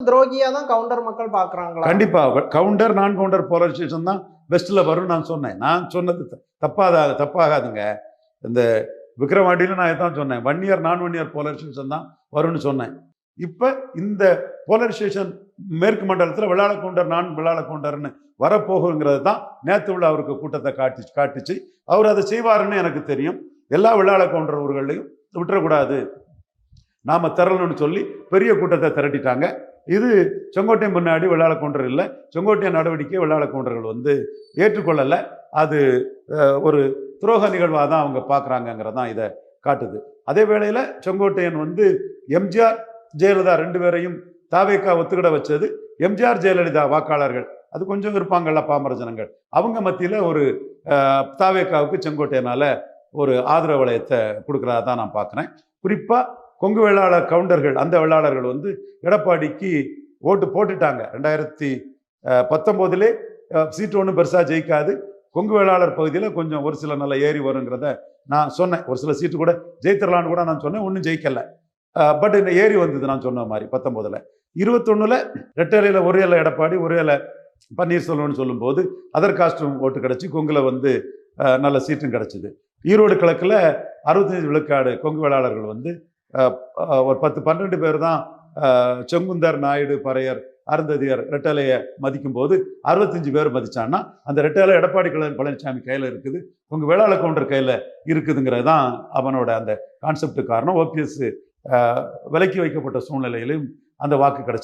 துரோகியா தான் கவுண்டர் மக்கள் பாக்குறாங்களா கண்டிப்பா. கவுண்டர் நான் கவுண்டர் போலரைசேஷன் தான் பெஸ்ட்ல வரும் நான் சொன்னேன். நான் சொன்னது த- தப்பாதா தப்பாகாதுங்க. இந்த விக்ரவாண்டியில நான் இதான் சொன்னேன். ஒன் இயர் நான் ஒன் இயர் போலரைசேஷன் தான் வரும்னு சொன்னேன். இப்ப இந்த போலரைசேஷன் மேற்கு மண்டலத்தில் விளாட கவுண்டர் நான் விளாட கவுண்டர்னு வரப்போகுங்கிறது தான் நேற்று உள்ள அவருக்கு கூட்டத்தை காட்டி காட்டுச்சு. அவர் அதை செய்வாருன்னு எனக்கு தெரியும். எல்லா விளாட கவுண்டர் ஊர்களையும் விட்டுறக்கூடாது. நாம திரளணும்னு சொல்லி பெரிய கூட்டத்தை திரட்டிட்டாங்க. இது செங்கோட்டை முன்னாடி வெள்ளாள கவுண்டர் இல்லை. செங்கோட்டையன் நடவடிக்கை வெள்ளாள கவுண்டர்கள் வந்து ஏற்றுக்கொள்ளலை. அது ஒரு துரோக நிகழ்வாக தான் அவங்க பார்க்குறாங்கங்கிறதான் இதை காட்டுது. அதே வேளையில் செங்கோட்டையன் வந்து எம்ஜிஆர் ஜெயலலிதா ரெண்டு பேரையும் தாவேக்கா ஒத்துக்கிட வச்சது. எம்ஜிஆர் ஜெயலலிதா வாக்காளர்கள். அது கொஞ்சம் இருப்பாங்கல்ல பாமர ஜனங்கள். அவங்க மத்தியில் ஒரு தாவேக்காவுக்கு செங்கோட்டையனால் ஒரு ஆதரவு வளையத்தை கொடுக்குறதா தான் நான் பார்க்குறேன். குறிப்பாக கொங்கு வேளாளர் கவுண்டர்கள் அந்த வேளாளர்கள் வந்து எடப்பாடிக்கு ஓட்டு போட்டுட்டாங்க. ரெண்டாயிரத்தி பத்தொம்போதுலே சீட்டு ஒன்றும் பெருசாக ஜெயிக்காது. கொங்கு வேளாளர் பகுதியில் கொஞ்சம் ஒரு சில நல்ல ஏறி வருங்கிறத நான் சொன்னேன். ஒரு சில சீட்டு கூட ஜெயித்திரலான்னு கூட நான் சொன்னேன். ஒன்றும் ஜெயிக்கல. பட் இந்த ஏறி வந்தது நான் சொன்ன மாதிரி பத்தொம்போதில். இருபத்தொன்னில் ரெட்டலையில் ஒரு இலை எடப்பாடி ஒரு இலை பன்னீர்செல்வம்னு சொல்லும்போது அதர் காஸ்டும் ஓட்டு கிடச்சி கொங்குல வந்து நல்ல சீட்டும் கிடச்சிது. ஈரோடு கிழக்கில் அறுபத்தஞ்சு விழுக்காடு கொங்கு வேளாளர்கள் வந்து ஒரு பத்து பன்னெண்டு பேர் தான் செங்குந்தர் நாயுடு பறையர் அருந்ததியர் ரெட்டலையை மதிக்கும் போது அறுபத்தஞ்சு பேர் மதிச்சான்னா அந்த ரெட்டலை எடப்பாடி கழக பழனிசாமி கையில் இருக்குது. உங்கள் வேளாள கவுண்டர் கையில் இருக்குதுங்கிறது தான் அவனோட அந்த கான்செப்ட் காரணம். ஓபிஎஸ் விலக்கி வைக்கப்பட்ட சூழ்நிலையிலும் அந்த வாக்கு கிடைச்சது